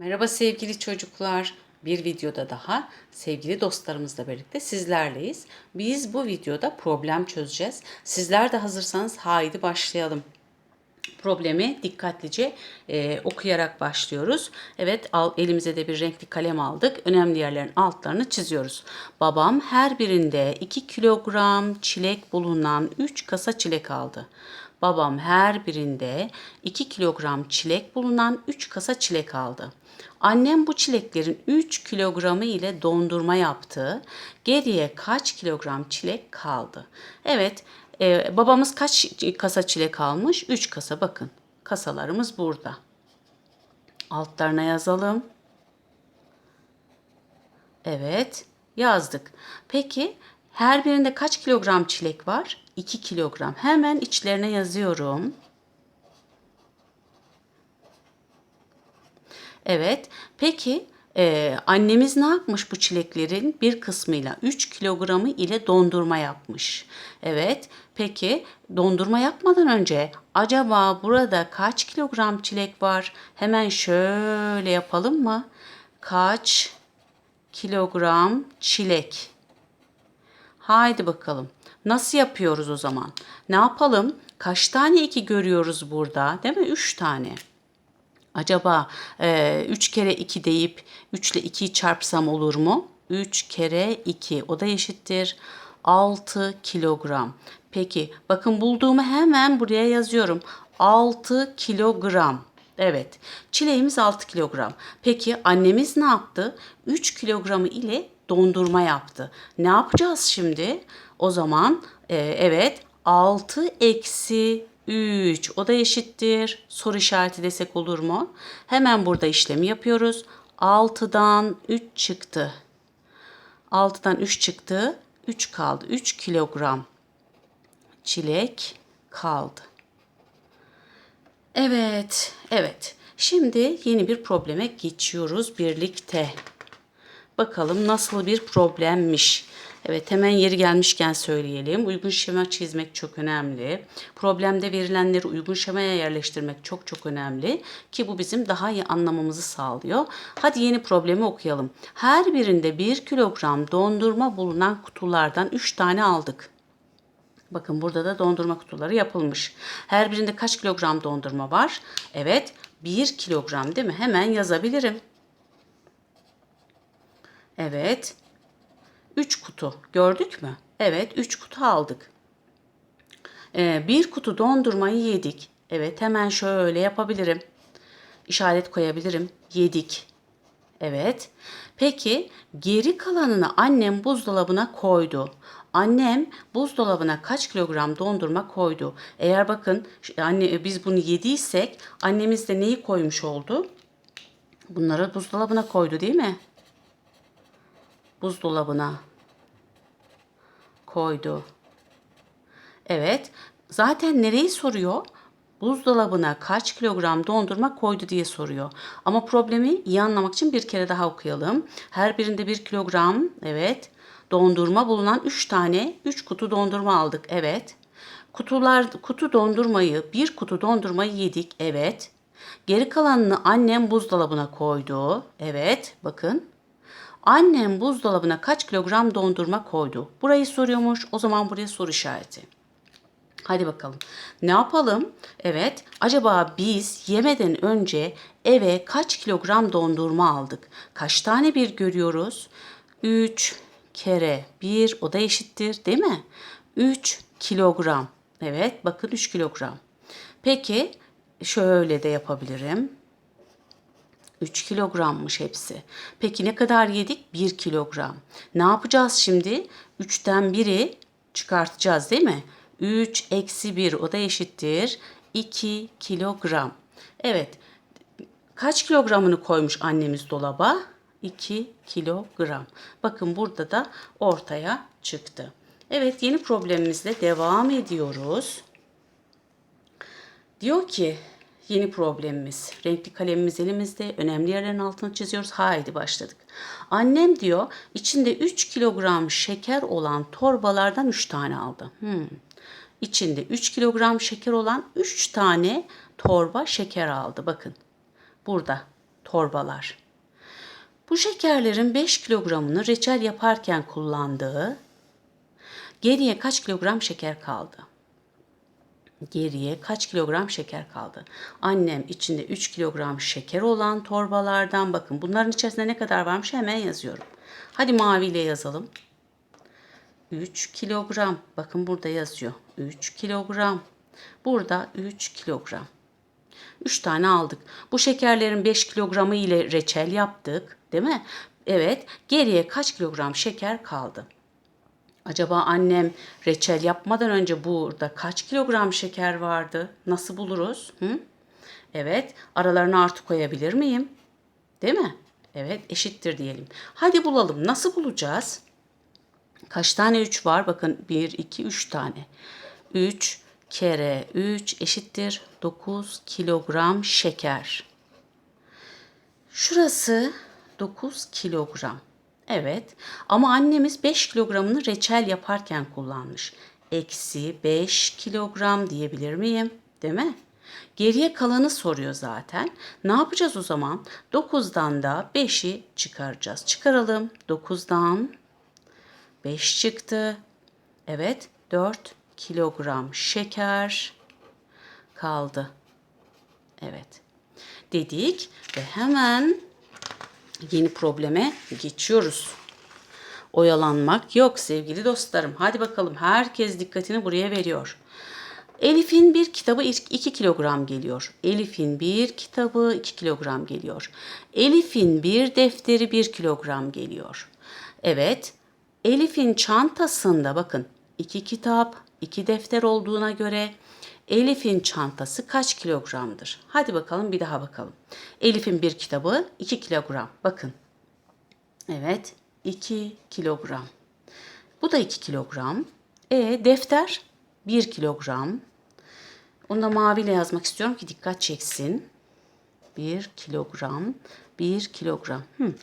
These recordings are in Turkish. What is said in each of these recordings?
Merhaba sevgili çocuklar. Bir videoda daha sevgili dostlarımızla birlikte sizlerleyiz. Biz bu videoda problem çözeceğiz. Sizler de hazırsanız haydi başlayalım. Problemi dikkatlice e, okuyarak başlıyoruz. Evet al, elimize de bir renkli kalem aldık. Önemli yerlerin altlarını çiziyoruz. Babam her birinde 2 kilogram çilek bulunan 3 kasa çilek aldı. Babam her birinde 2 kilogram çilek bulunan 3 kasa çilek aldı. Annem bu çileklerin 3 kilogramı ile dondurma yaptı. Geriye kaç kilogram çilek kaldı? Evet, e, babamız kaç kasa çilek almış? 3 kasa bakın. Kasalarımız burada. Altlarına yazalım. Evet, yazdık. Peki her birinde kaç kilogram çilek var? 2 kilogram. Hemen içlerine yazıyorum. Evet. Peki e, annemiz ne yapmış bu çileklerin bir kısmıyla 3 kilogramı ile dondurma yapmış. Evet. Peki dondurma yapmadan önce acaba burada kaç kilogram çilek var? Hemen şöyle yapalım mı? Kaç kilogram çilek? Haydi bakalım. Nasıl yapıyoruz o zaman? Ne yapalım? Kaç tane iki görüyoruz burada? Değil mi? Üç tane. Acaba 3 e, üç kere 2 deyip 3 ile 2'yi çarpsam olur mu? 3 kere 2 o da eşittir 6 kilogram. Peki bakın bulduğumu hemen buraya yazıyorum. 6 kilogram. Evet çileğimiz 6 kilogram. Peki annemiz ne yaptı? 3 kilogramı ile dondurma yaptı. Ne yapacağız şimdi? O zaman e, evet 6 eksi 3 o da eşittir. Soru işareti desek olur mu? Hemen burada işlemi yapıyoruz. 6'dan 3 çıktı. 6'dan 3 çıktı. 3 kaldı. 3 kilogram çilek kaldı. Evet, evet. Şimdi yeni bir probleme geçiyoruz birlikte. Bakalım nasıl bir problemmiş. Evet hemen yeri gelmişken söyleyelim. Uygun şema çizmek çok önemli. Problemde verilenleri uygun şemaya yerleştirmek çok çok önemli. Ki bu bizim daha iyi anlamamızı sağlıyor. Hadi yeni problemi okuyalım. Her birinde 1 kilogram dondurma bulunan kutulardan 3 tane aldık. Bakın burada da dondurma kutuları yapılmış. Her birinde kaç kilogram dondurma var? Evet 1 kilogram değil mi? Hemen yazabilirim. Evet 3 kutu gördük mü? Evet 3 kutu aldık. Ee, bir kutu dondurmayı yedik. Evet hemen şöyle yapabilirim. İşaret koyabilirim. Yedik. Evet. Peki geri kalanını annem buzdolabına koydu. Annem buzdolabına kaç kilogram dondurma koydu? Eğer bakın anne biz bunu yediysek annemiz de neyi koymuş oldu? Bunları buzdolabına koydu değil mi? Buzdolabına koydu. Evet. Zaten nereyi soruyor? Buzdolabına kaç kilogram dondurma koydu diye soruyor. Ama problemi iyi anlamak için bir kere daha okuyalım. Her birinde bir kilogram, evet. Dondurma bulunan 3 tane, 3 kutu dondurma aldık, evet. Kutular, kutu dondurmayı, bir kutu dondurmayı yedik, evet. Geri kalanını annem buzdolabına koydu, evet. Bakın Annem buzdolabına kaç kilogram dondurma koydu? Burayı soruyormuş. O zaman buraya soru işareti. Hadi bakalım. Ne yapalım? Evet. Acaba biz yemeden önce eve kaç kilogram dondurma aldık? Kaç tane bir görüyoruz? 3 kere 1 o da eşittir değil mi? 3 kilogram. Evet bakın 3 kilogram. Peki şöyle de yapabilirim. 3 kilogrammış hepsi. Peki ne kadar yedik? 1 kilogram. Ne yapacağız şimdi? 3'ten 1'i çıkartacağız değil mi? 3 eksi 1 o da eşittir. 2 kilogram. Evet. Kaç kilogramını koymuş annemiz dolaba? 2 kilogram. Bakın burada da ortaya çıktı. Evet yeni problemimizle devam ediyoruz. Diyor ki Yeni problemimiz. Renkli kalemimiz elimizde. Önemli yerlerin altını çiziyoruz. Haydi başladık. Annem diyor içinde 3 kilogram şeker olan torbalardan 3 tane aldı. Hmm. İçinde 3 kilogram şeker olan 3 tane torba şeker aldı. Bakın burada torbalar. Bu şekerlerin 5 kilogramını reçel yaparken kullandığı geriye kaç kilogram şeker kaldı? Geriye kaç kilogram şeker kaldı? Annem içinde 3 kilogram şeker olan torbalardan bakın bunların içerisinde ne kadar varmış hemen yazıyorum. Hadi maviyle yazalım. 3 kilogram. Bakın burada yazıyor. 3 kilogram. Burada 3 kilogram. 3 tane aldık. Bu şekerlerin 5 kilogramı ile reçel yaptık. Değil mi? Evet. Geriye kaç kilogram şeker kaldı? Acaba annem reçel yapmadan önce burada kaç kilogram şeker vardı? Nasıl buluruz? Hı? Evet. Aralarına artı koyabilir miyim? Değil mi? Evet. Eşittir diyelim. Hadi bulalım. Nasıl bulacağız? Kaç tane 3 var? Bakın 1, 2, 3 tane. 3 kere 3 eşittir 9 kilogram şeker. Şurası 9 kilogram. Evet ama annemiz 5 kilogramını reçel yaparken kullanmış. Eksi 5 kilogram diyebilir miyim? Değil mi? Geriye kalanı soruyor zaten. Ne yapacağız o zaman? 9'dan da 5'i çıkaracağız. Çıkaralım. 9'dan 5 çıktı. Evet 4 kilogram şeker kaldı. Evet dedik ve hemen yeni probleme geçiyoruz. Oyalanmak yok sevgili dostlarım. Hadi bakalım herkes dikkatini buraya veriyor. Elif'in bir kitabı 2 kilogram geliyor. Elif'in bir kitabı 2 kilogram geliyor. Elif'in bir defteri 1 kilogram geliyor. Evet, Elif'in çantasında bakın iki kitap, iki defter olduğuna göre Elif'in çantası kaç kilogramdır? Hadi bakalım bir daha bakalım. Elif'in bir kitabı 2 kilogram. Bakın. Evet 2 kilogram. Bu da 2 kilogram. E defter 1 kilogram. Onu da maviyle yazmak istiyorum ki dikkat çeksin. 1 kilogram. 1 kilogram. Hmm.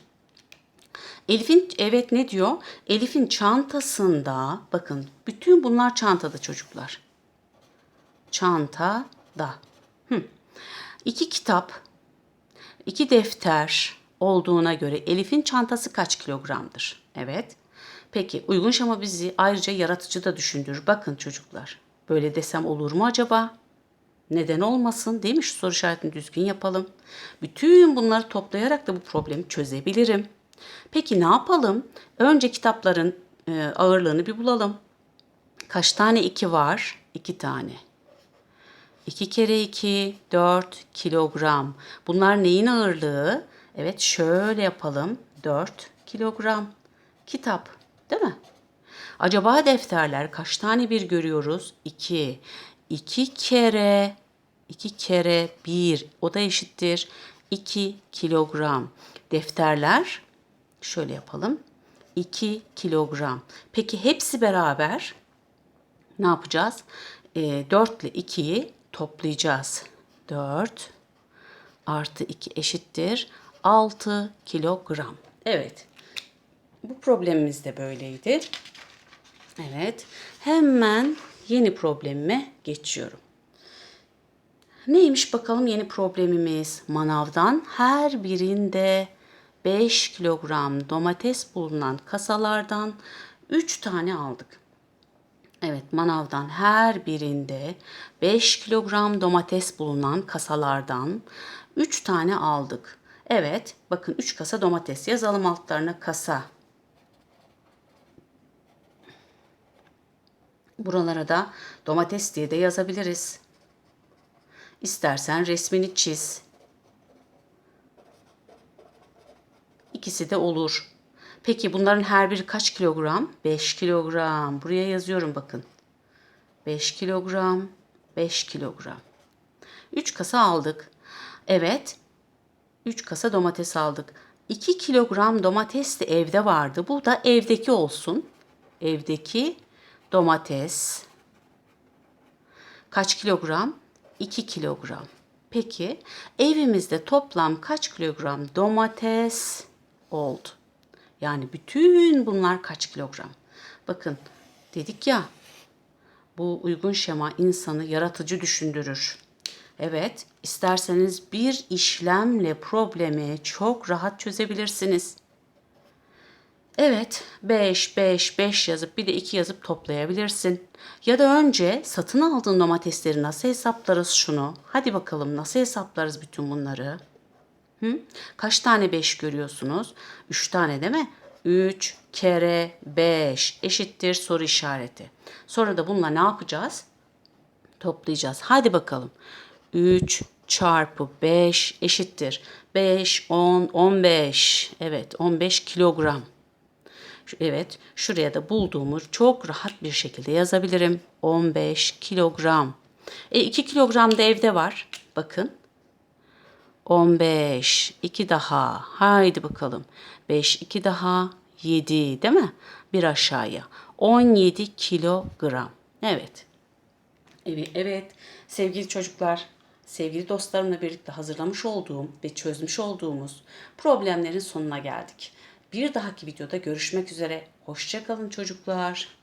Elif'in evet ne diyor? Elif'in çantasında bakın bütün bunlar çantada çocuklar. Çantada. Hı. İki kitap, iki defter olduğuna göre Elif'in çantası kaç kilogramdır? Evet. Peki uygun şema bizi ayrıca yaratıcı da düşündürür. Bakın çocuklar böyle desem olur mu acaba? Neden olmasın değil mi? Şu soru işaretini düzgün yapalım. Bütün bunları toplayarak da bu problemi çözebilirim. Peki ne yapalım? Önce kitapların e, ağırlığını bir bulalım. Kaç tane 2 var? 2 tane. 2 kere 2 4 kilogram. Bunlar neyin ağırlığı? Evet şöyle yapalım. 4 kilogram. Kitap değil mi? Acaba defterler kaç tane bir görüyoruz? 2. 2 kere 2 kere 1 o da eşittir 2 kilogram. Defterler şöyle yapalım. 2 kilogram. Peki hepsi beraber ne yapacağız? E, 4 ile 2'yi toplayacağız. 4 artı 2 eşittir 6 kilogram. Evet. Bu problemimiz de böyleydi. Evet. Hemen yeni problemime geçiyorum. Neymiş bakalım yeni problemimiz? Manavdan her birinde 5 kilogram domates bulunan kasalardan 3 tane aldık. Evet manavdan her birinde 5 kilogram domates bulunan kasalardan 3 tane aldık. Evet bakın 3 kasa domates yazalım altlarına kasa. Buralara da domates diye de yazabiliriz. İstersen resmini çiz. İkisi de olur. Peki bunların her biri kaç kilogram? 5 kilogram. Buraya yazıyorum bakın. 5 kilogram, 5 kilogram. 3 kasa aldık. Evet. 3 kasa domates aldık. 2 kilogram domates de evde vardı. Bu da evdeki olsun. Evdeki domates. Kaç kilogram? 2 kilogram. Peki evimizde toplam kaç kilogram domates oldu? Yani bütün bunlar kaç kilogram? Bakın dedik ya bu uygun şema insanı yaratıcı düşündürür. Evet, isterseniz bir işlemle problemi çok rahat çözebilirsiniz. Evet, 5, 5, 5 yazıp bir de 2 yazıp toplayabilirsin. Ya da önce satın aldığın domatesleri nasıl hesaplarız şunu? Hadi bakalım nasıl hesaplarız bütün bunları? Hı? Kaç tane 5 görüyorsunuz? 3 tane değil mi? 3 kere 5 eşittir soru işareti. Sonra da bununla ne yapacağız? Toplayacağız. Hadi bakalım. 3 çarpı 5 eşittir. 5, 10, 15. Evet 15 kilogram. Evet, şuraya da bulduğumu çok rahat bir şekilde yazabilirim. 15 kilogram. E 2 kilogram da evde var. Bakın. 15, 2 daha. Haydi bakalım. 5, 2 daha. 7 değil mi? Bir aşağıya. 17 kilogram. Evet. Evet, evet. Sevgili çocuklar, sevgili dostlarımla birlikte hazırlamış olduğum ve çözmüş olduğumuz problemlerin sonuna geldik. Bir dahaki videoda görüşmek üzere. Hoşçakalın çocuklar.